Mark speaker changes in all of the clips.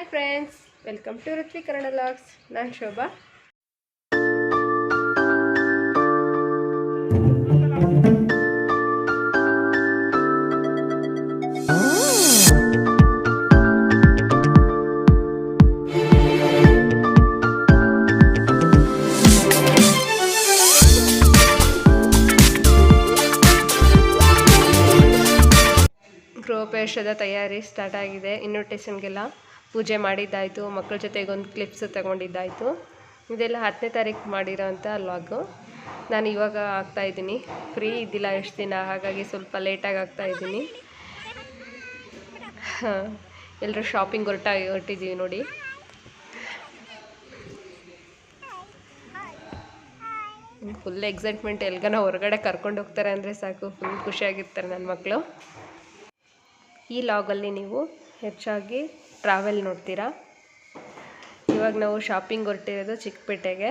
Speaker 1: Hi friends welcome to Ruthvi Kannada logs ನಾನು ಶೋಭಾ. ಗೃಹಪ್ರವೇಶದ ತಯಾರಿ start ಆಗಿದೆ. ಇನ್ವಿಟೇಷನ್ಗೆಲ್ಲ ಪೂಜೆ ಮಾಡಿದ್ದಾಯಿತು, ಮಕ್ಕಳ ಜೊತೆಗೆ ಒಂದು ಕ್ಲಿಪ್ಸ್ ತಗೊಂಡಿದ್ದಾಯಿತು. ಇದೆಲ್ಲ ಹತ್ತನೇ ತಾರೀಕು ಮಾಡಿರೋಂಥ ಲಾಗು ನಾನು ಇವಾಗ ಆಗ್ತಾ ಇದ್ದೀನಿ. ಫ್ರೀ ಇದ್ದಿಲ್ಲ ಎಷ್ಟು ದಿನ, ಹಾಗಾಗಿ ಸ್ವಲ್ಪ ಲೇಟಾಗಿ ಆಗ್ತಾಯಿದ್ದೀನಿ ಹಾಂ ಎಲ್ಲರೂ ಶಾಪಿಂಗ್ ಹೊರಟಾಗಿ ಹೊರಟಿದ್ದೀವಿ ನೋಡಿ. ಫುಲ್ ಎಕ್ಸೈಟ್ಮೆಂಟ್ ಎಲ್ಗನ ಹೊರಗಡೆ ಕರ್ಕೊಂಡು ಹೋಗ್ತಾರೆ ಅಂದರೆ ಸಾಕು ಫುಲ್ ಖುಷಿಯಾಗಿರ್ತಾರೆ ನನ್ನ ಮಕ್ಕಳು ಈ ಲಾಗಲ್ಲಿ ನೀವು ಹೆಚ್ಚಾಗಿ ಟ್ರಾವೆಲ್ ನೋಡ್ತೀರಾ? ಇವಾಗ ನಾವು ಶಾಪಿಂಗ್ ಹೊರಟಿರೋದು ಚಿಕ್ಕಪೇಟೆಗೆ.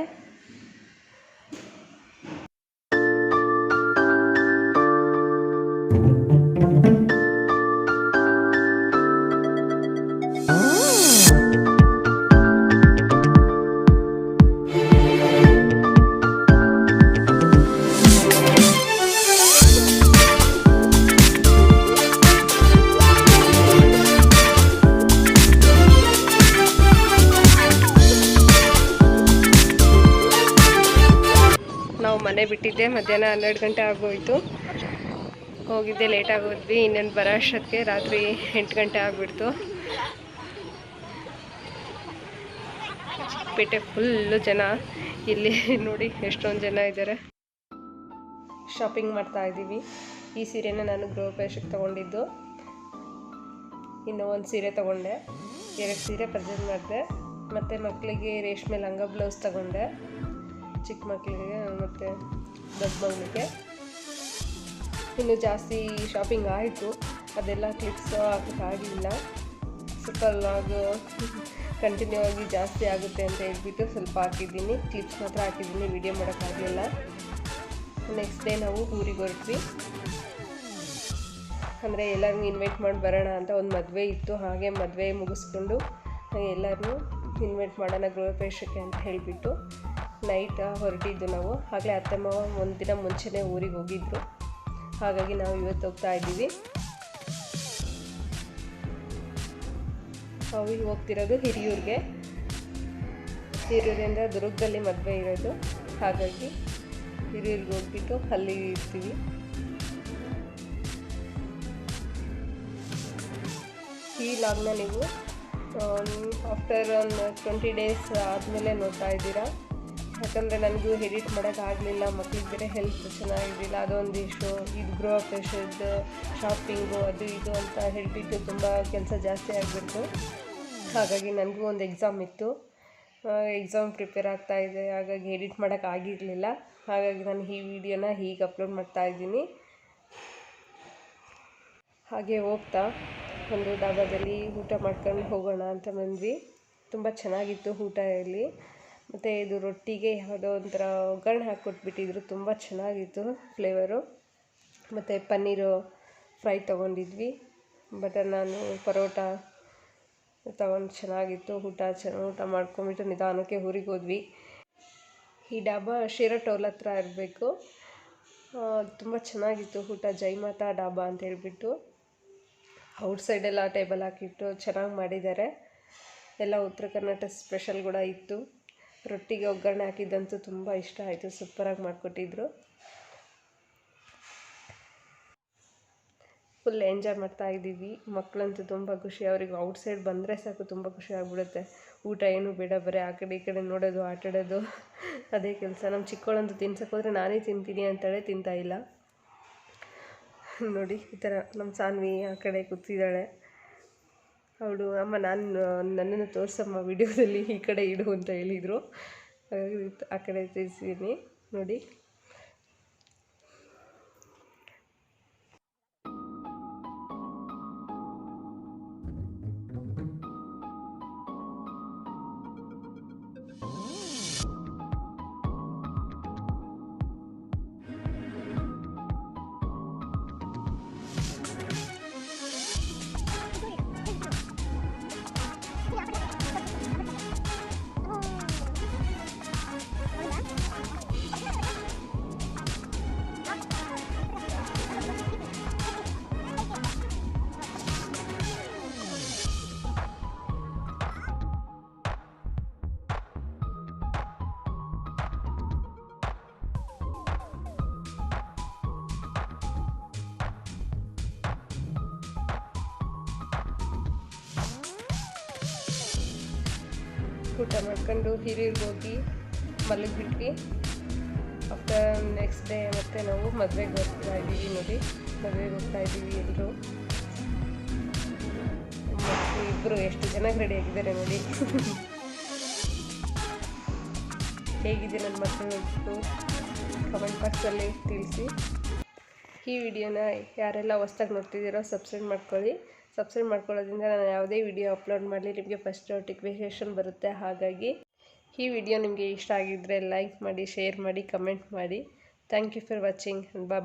Speaker 1: ಬಿಟ್ಟಿದ್ದೆ. ಮಧ್ಯಾಹ್ನ ಹನ್ನೆರಡು ಗಂಟೆ ಆಗೋಯ್ತು. ಹೋಗಿದ್ದೆ ಲೇಟ್ ಆಗೋದ್ವಿ. ಇನ್ನೊಂದು ಬರೋ ರಾತ್ರಿ ಎಂಟು ಗಂಟೆ ಆಗಿಬಿಡ್ತು. ಪೇಟೆ ಫುಲ್ಲು ಜನ. ಇಲ್ಲಿ ನೋಡಿ ಎಷ್ಟೊಂದು ಜನ ಇದ್ದಾರೆ. ಶಾಪಿಂಗ್ ಮಾಡ್ತಾ ಇದ್ದೀವಿ. ಈ ಸೀರೆನ ನಾನು ಗೃಹಪ್ರವೇಶಕ್ಕೆ ತೊಗೊಂಡಿದ್ದು. ಇನ್ನು ಒಂದು ಸೀರೆ ತೊಗೊಂಡೆ. ಎರಡು ಸೀರೆ ಪರ್ಚೇಸ್ ಮಾಡಿದೆ. ಮತ್ತು ಮಕ್ಕಳಿಗೆ ರೇಷ್ಮೆ ಲಂಗ ಬ್ಲೌಸ್ ತೊಗೊಂಡೆ. ಚಿಕ್ಕ ಮಕ್ಕಳಿಗೆ, ಮತ್ತು ದೊಡ್ಡ ಮಗಳಿಗೆ ಇನ್ನು ಜಾಸ್ತಿ ಶಾಪಿಂಗ್ ಆಯಿತು. ಅದೆಲ್ಲ ಕ್ಲಿಪ್ಸ್ ಹಾಕೋಕ್ಕಾಗಲಿಲ್ಲ ಸ್ವಲ್ಪ ಲಾಗ್ ಕಂಟಿನ್ಯೂ ಆಗಿ ಜಾಸ್ತಿ ಆಗುತ್ತೆ ಅಂತ ಹೇಳ್ಬಿಟ್ಟು ಸ್ವಲ್ಪ ಹಾಕಿದ್ದೀನಿ. ಕ್ಲಿಪ್ಸ್ ಮಾತ್ರ ಹಾಕಿದ್ದೀನಿ ವಿಡಿಯೋ ಮಾಡೋಕ್ಕಾಗಲಿಲ್ಲ ನೆಕ್ಸ್ಟ್ ಡೇ ನಾವು ಊರಿಗೆ ಹೊರಟ್ವಿ. ಅಂದರೆ ಎಲ್ಲರಿಗೂ ಇನ್ವೈಟ್ ಮಾಡಿ ಬರೋಣ ಅಂತ ಒಂದು ಮದುವೆ ಇತ್ತು. ಹಾಗೆ ಮದುವೆ ಮುಗಿಸ್ಕೊಂಡು ಎಲ್ಲರನ್ನೂ ಇನ್ವೈಟ್ ಮಾಡೋಣ ಗೃಹಪ್ರವೇಶಕ್ಕೆ ಅಂತ ಹೇಳಿಬಿಟ್ಟು. ನೈಟ್ ಹೊರಟಿದ್ದು ನಾವು. ಆಗಲೇ ಅತ್ತೆ ಒಂದಿನ ಒಂದು ದಿನ ಮುಂಚೆನೇ ಊರಿಗೆ ಹೋಗಿದ್ರು. ಹಾಗಾಗಿ ನಾವು ಇವತ್ತು ಹೋಗ್ತಾ ಇದ್ದೀವಿ. ಅವಿಗೆ ಹೋಗ್ತಿರೋದು ಹಿರಿಯೂರಿಗೆ. ಹಿರಿಯೂರಿಂದ ದುರ್ಗದಲ್ಲಿ ಮದುವೆ ಇರೋದು. ಹಾಗಾಗಿ ಹಿರಿಯೂರಿಗೆ ಹೋಗ್ಬಿಟ್ಟು ಅಲ್ಲಿ ಇರ್ತೀವಿ. ಈ ಲಾಗ್ನ ನೀವು ಆಫ್ಟರ್ ಒಂದು ಟ್ವೆಂಟಿ ಡೇಸ್ ಆದಮೇಲೆ ನೋಡ್ತಾ ಇದ್ದೀರಾ? ಯಾಕಂದರೆ ನನಗೂ ಎಡಿಟ್ ಮಾಡೋಕ್ಕಾಗಲಿಲ್ಲ ಮಕ್ಳಿಗೆ ಬೇರೆ ಹೆಲ್ತ್ ಚೆನ್ನಾಗಿರಲಿಲ್ಲ. ಅದೊಂದಿಷ್ಟು ಇದು ಗ್ರೋ ಪ್ರವೇಶದ್ದು ಶಾಪಿಂಗು ಅದು ಇದು ಅಂತ ಹೇಳ್ಬಿಟ್ಟು ತುಂಬ ಕೆಲಸ ಜಾಸ್ತಿ ಆಗಿಬಿಡ್ತು. ಹಾಗಾಗಿ ನನಗೂ ಒಂದು ಎಕ್ಸಾಮ್ ಇತ್ತು. ಎಕ್ಸಾಮ್ ಪ್ರಿಪೇರ್ ಆಗ್ತಾ ಇದೆ. ಹಾಗಾಗಿ ಎಡಿಟ್ ಮಾಡೋಕ್ಕಾಗಿರಲಿಲ್ಲ ಹಾಗಾಗಿ ನಾನು ಈ ವಿಡಿಯೋನ ಹೀಗೆ ಅಪ್ಲೋಡ್ ಮಾಡ್ತಾ ಇದ್ದೀನಿ. ಹಾಗೆ ಹೋಗ್ತಾ, ಒಂದು ಡಾಬಾದಲ್ಲಿ ಊಟ ಮಾಡ್ಕೊಂಡು ಹೋಗೋಣ ಅಂತ ಬಂದ್ವಿ. ತುಂಬ ಚೆನ್ನಾಗಿತ್ತು ಊಟ ಇಲ್ಲಿ. ಮತ್ತು ಇದು ರೊಟ್ಟಿಗೆ ಯಾವುದೋ ಒಂಥರ ಒಗ್ಗರಣೆ ಹಾಕ್ಕೊಟ್ಬಿಟ್ಟಿದ್ರು. ತುಂಬ ಚೆನ್ನಾಗಿತ್ತು ಫ್ಲೇವರು. ಮತ್ತು ಪನ್ನೀರು ಫ್ರೈ ತೊಗೊಂಡಿದ್ವಿ. ಬಟರ್ ನಾನು ಪರೋಟ ತಗೊಂಡು ಚೆನ್ನಾಗಿತ್ತು. ಊಟ ಚೆನ್ನ ಊಟ ಮಾಡ್ಕೊಂಬಿಟ್ಟು ನಿಧಾನಕ್ಕೆ ಊರಿಗೆ ಹೋದ್ವಿ. ಈ ಡಾಬಾ ಶಿರಟೋಲ್ ಹತ್ರ ಇರಬೇಕು. ತುಂಬ ಚೆನ್ನಾಗಿತ್ತು ಊಟ. ಜೈಮಾತಾ ಡಾಬಾ ಅಂತ ಹೇಳ್ಬಿಟ್ಟು. ಔಟ್ ಸೈಡೆಲ್ಲ ಟೇಬಲ್ ಹಾಕಿಟ್ಟು ಚೆನ್ನಾಗಿ ಮಾಡಿದ್ದಾರೆ. ಎಲ್ಲ ಉತ್ತರ ಕರ್ನಾಟಕ ಸ್ಪೆಷಲ್ ಕೂಡ ಇತ್ತು. ರೊಟ್ಟಿಗೆ ಒಗ್ಗರಣೆ ಹಾಕಿದ್ದಂತೂ ತುಂಬ ಇಷ್ಟ ಆಯಿತು, ಸೂಪರಾಗಿ ಮಾಡಿಕೊಟ್ಟಿದ್ರು. ಫುಲ್ ಎಂಜಾಯ್ ಮಾಡ್ತಾ ಇದ್ದೀವಿ. ಮಕ್ಕಳಂತೂ ತುಂಬ ಖುಷಿ, ಅವ್ರಿಗೆ ಔಟ್ ಸೈಡ್ ಬಂದರೆ ಸಾಕು, ತುಂಬ ಖುಷಿ ಆಗಿಬಿಡುತ್ತೆ. ಊಟ ಏನು ಬೇಡ, ಬರೀ ಆ ಕಡೆ ಈ ಕಡೆ ನೋಡೋದು ಆಟಾಡೋದು ಅದೇ ಕೆಲಸ. ನಮ್ಮ ಚಿಕ್ಕವಳಂತೂ ತಿನ್ಸಕ್ಕೆ ಹೋದರೆ ನಾನೇ ತಿಂತೀನಿ ಅಂತೇಳಿ ತಿಂತಾ ಇಲ್ಲ. ನೋಡಿ, ಈ ಥರ ನಮ್ಮ ಸಾನ್ವಿ ಆ ಕಡೆ ಕೂತಿದ್ದಾಳೆ. ಅವಳು ಅಮ್ಮ ನಾನು ನನ್ನನ್ನು ತೋರಿಸಮ್ಮ ವಿಡಿಯೋದಲ್ಲಿ ಈ ಕಡೆ ಇಡು ಅಂತ ಹೇಳಿದರು. ಆ ಕಡೆ ತಿರ್ಸಿದ್ದೀನಿ ನೋಡಿ. ಊಟ ಮಾಡ್ಕೊಂಡು ಹಿರಿಯರಿಗೆ ಹೋಗಿ ಮಲಗಿಬಿಟ್ವಿ. ಆಫ್ಟರ್ ನೆಕ್ಸ್ಟ್ ಡೇ ಮತ್ತೆ ನಾವು ಮದುವೆಗೆ ಹೋಗ್ತಾ ಇದ್ದೀವಿ ನೋಡಿ. ಮದುವೆಗೆ ಹೋಗ್ತಾ ಇದ್ದೀವಿ ಎಲ್ಲರೂ ಮತ್ತು ಇಬ್ಬರು ಎಷ್ಟು ಚೆನ್ನಾಗಿ ರೆಡಿ ಆಗಿದ್ದಾರೆ ನೋಡಿ. ಹೇಗಿದೆ ನನ್ನ ಮಕ್ಕಳು ಕಮೆಂಟ್ ಬಾಕ್ಸಲ್ಲಿ ತಿಳಿಸಿ. ಈ ವಿಡಿಯೋನ ಯಾರೆಲ್ಲ ಹೊಸ್ದಾಗಿ ನೋಡ್ತಿದ್ದೀರೋ ಸಬ್ಸ್ಕ್ರೈಬ್ ಮಾಡ್ಕೊಳ್ಳಿ. ಸಬ್ಸ್ಕ್ರೈಬ್ ಮಾಡ್ಕೊಳ್ಳೋದ್ರಿಂದ ನಾನು ಯಾವುದೇ ವಿಡಿಯೋ ಅಪ್ಲೋಡ್ ಮಾಡಲಿ, ನಿಮಗೆ ಫಸ್ಟ್ ನೋಟಿಫಿಕೇಷನ್ ಬರುತ್ತೆ. ಹಾಗಾಗಿ ಈ ವಿಡಿಯೋ ನಿಮಗೆ ಇಷ್ಟ ಆಗಿದ್ದರೆ ಲೈಕ್ ಮಾಡಿ, ಶೇರ್ ಮಾಡಿ, ಕಮೆಂಟ್ ಮಾಡಿ. Thank you for watching. ಬಾ